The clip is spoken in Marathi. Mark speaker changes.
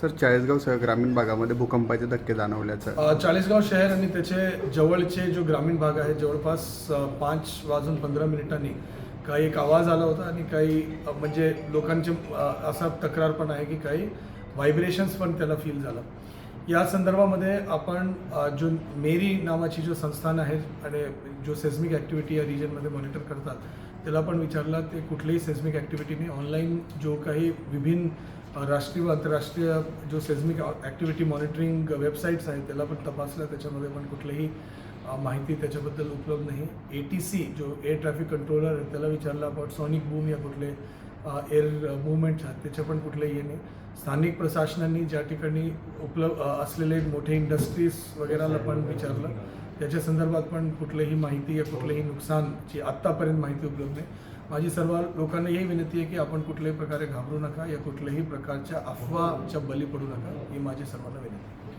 Speaker 1: सर चाळीसगावसह ग्रामीण भागामध्ये भूकंपाचे धक्के जाणवल्याचं.
Speaker 2: चाळीसगाव शहर आणि त्याचे जवळचे जो ग्रामीण भाग आहे जवळपास पाच वाजून पंधरा मिनिटांनी काही एक आवाज आला होता आणि काही म्हणजे लोकांचे असा तक्रार पण आहे की काही व्हायब्रेशन्स पण त्याला फील झालं. या संदर्भामध्ये आपण जो मेरी नावाची जो संस्थान आहे आणि जो सेस्मिक ॲक्टिव्हिटी या रिजनमध्ये मॉनिटर करतात त्याला पण विचारलं ते कुठलीही सेस्मिक ॲक्टिव्हिटीने ऑनलाईन जो काही विभिन्न राष्ट्रीय व आंतरराष्ट्रीय जो सेझमिक ॲक्टिव्हिटी मॉनिटरिंग वेबसाईट्स आहेत त्याला पण तपासलं. त्याच्यामध्ये पण कुठलीही माहिती त्याच्याबद्दल उपलब्ध नाही. ए टी सी जो एअर ट्रॅफिक कंट्रोलर आहे त्याला विचारलं आपण सॉनिक बूम या कुठले एअर मुवमेंट्स आहेत त्याचे पण कुठलेही हे नाही. स्थानिक प्रशासनांनी ज्या ठिकाणी उपलब्ध असलेले मोठे इंडस्ट्रीज वगैरेला पण विचारलं. त्याच्या संदर्भात पण कुठलीही माहिती या कुठलेही नुकसानची आत्तापर्यंत माहिती उपलब्ध नाही माझी सर्व लोकांना ही विनंती आहे की आपण कुठल्याही प्रकारे घाबरू नका या कुठल्याही प्रकारच्या अफवाच्या बली पडू नका ही माझी सर्वांना विनंती आहे.